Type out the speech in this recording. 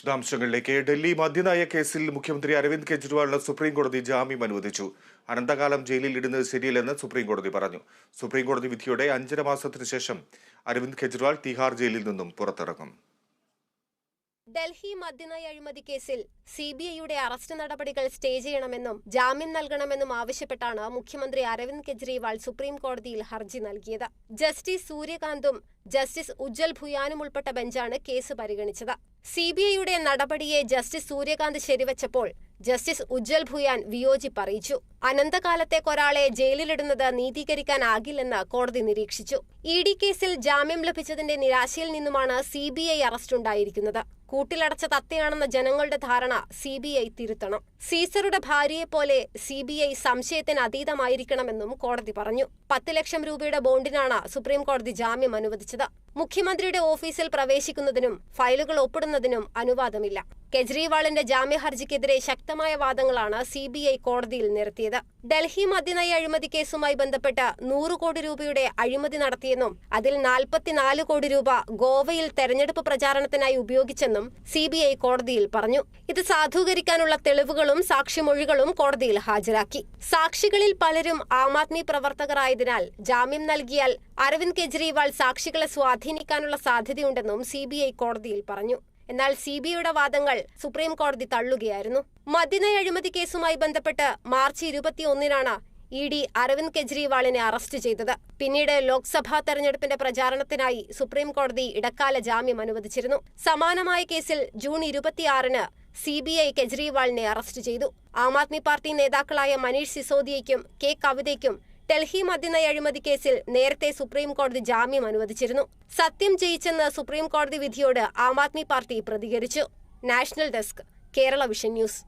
വിശദാംശങ്ങളിലേക്ക്. ഡൽഹി മദ്യനയ കേസിൽ മുഖ്യമന്ത്രി അരവിന്ദ് കെജ്രിവാളിന് സുപ്രീംകോടതി ജാമ്യം അനുവദിച്ചു. അനന്തകാലം ജയിലിൽ ഇടുന്നത് ശരിയല്ലെന്ന് സുപ്രീംകോടതി പറഞ്ഞു. സുപ്രീംകോടതി വിധിയോടെ അഞ്ചര മാസത്തിനു ശേഷം അരവിന്ദ് കെജ്രിവാൾ തിഹാർ ജയിലിൽ നിന്നും പുറത്തിറങ്ങും. ഡൽഹി മദ്യനയ അഴിമതി കേസിൽ സി ബി ഐയുടെ അറസ്റ്റ് നടപടികൾ സ്റ്റേ ചെയ്യണമെന്നും ജാമ്യം നൽകണമെന്നും ആവശ്യപ്പെട്ടാണ് മുഖ്യമന്ത്രി അരവിന്ദ് കെജ്രിവാൾ സുപ്രീം കോടതിയിൽ ഹർജി നൽകിയത്. ജസ്റ്റിസ് സൂര്യകാന്തും ജസ്റ്റിസ് ഉജ്ജൽ ഭുയാനും ഉൾപ്പെട്ട ബെഞ്ചാണ് കേസ് പരിഗണിച്ചത്. സി ബി ഐയുടെ നടപടിയെ ജസ്റ്റിസ് സൂര്യകാന്ത് ശരിവച്ചപ്പോൾ ജസ്റ്റിസ് ഉജ്ജൽ ഭുയാൻ വിയോജിപ്പ് അറിയിച്ചു അനന്തകാലത്തേക്കൊരാളെ ജയിലിലിടുന്നത് നീതീകരിക്കാനാകില്ലെന്ന് കോടതി നിരീക്ഷിച്ചു. ഇ ഡി കേസിൽ ജാമ്യം ലഭിച്ചതിന്റെ നിരാശയിൽ നിന്നുമാണ് സി ബി ഐ അറസ്റ്റുണ്ടായിരിക്കുന്നത് കൂട്ടിലടച്ച തത്തയാണെന്ന ജനങ്ങളുടെ ധാരണ സി ബി ഐ തിരുത്തണം. സീസറുടെ ഭാര്യയെപ്പോലെ സി ബി ഐ സംശയത്തിന് അതീതമായിരിക്കണമെന്നും കോടതി പറഞ്ഞു. പത്ത് ലക്ഷം രൂപയുടെ ബോണ്ടിനാണ് സുപ്രീം കോടതി ജാമ്യം അനുവദിച്ചത്. മുഖ്യമന്ത്രിയുടെ ഓഫീസിൽ പ്രവേശിക്കുന്നതിനും ഫയലുകൾ ഒപ്പിടുന്നതിനും അനുവാദമില്ല. കെജ്രിവാളിന്റെ ജാമ്യ ഹർജിക്കെതിരെ ശക്തമായ വാദങ്ങളാണ് സി ബി ഐ കോടതിയിൽ നിരത്തിയത്. ഡൽഹി മദ്യനയ അഴിമതി കേസുമായി ബന്ധപ്പെട്ട് നൂറ് കോടി രൂപയുടെ അഴിമതി നടത്തിയെന്നും അതിൽ നാൽപ്പത്തിനാല് കോടി രൂപ ഗോവയിൽ തെരഞ്ഞെടുപ്പ് പ്രചാരണത്തിനായി ഉപയോഗിച്ചെന്നും സി ബി ഐ കോടതിയിൽ പറഞ്ഞു. ഇത് സാധൂകരിക്കാനുള്ള തെളിവുകളും സാക്ഷിമൊഴികളും കോടതിയിൽ ഹാജരാക്കി. സാക്ഷികളിൽ പലരും ആം ആദ്മി പ്രവർത്തകരായതിനാൽ ജാമ്യം നൽകിയാൽ അരവിന്ദ് കെജ്രിവാൾ സാക്ഷികളെ സ്വാധീനിക്കാനുള്ള സാധ്യതയുണ്ടെന്നും സി ബി ഐ കോടതിയിൽ പറഞ്ഞു. എന്നാൽ സി ബി ഐയുടെ വാദങ്ങൾ സുപ്രീം കോടതി തള്ളുകയായിരുന്നു. മദ്യനയ അഴിമതി കേസുമായി ബന്ധപ്പെട്ട് മാർച്ച് ഇരുപത്തിയൊന്നിനാണ് ഇ ഡി അരവിന്ദ് കെജ്രിവാളിനെ അറസ്റ്റ് ചെയ്തത്. പിന്നീട് ലോക്സഭാ തെരഞ്ഞെടുപ്പിന്റെ പ്രചാരണത്തിനായി സുപ്രീം കോടതി ഇടക്കാല ജാമ്യം അനുവദിച്ചിരുന്നു. സമാനമായ കേസിൽ ജൂൺ ഇരുപത്തിയാറിന് സി ബി ഐ കെജ്രിവാളിനെ അറസ്റ്റ് ചെയ്തു. ആം ആദ്മി പാർട്ടി നേതാക്കളായ മനീഷ് സിസോദിയയ്ക്കും കെ കവിതയ്ക്കും ഡൽഹി മദ്യനയ അഴിമതി കേസിൽ നേരത്തെ സുപ്രീം കോടതി ജാമ്യം അനുവദിച്ചിരുന്നു. സത്യം ജയിച്ചെന്ന് സുപ്രീം കോടതി വിധിയോട് ആം ആദ്മി പാർട്ടി പ്രതികരിച്ചു. National desk Kerala vision news.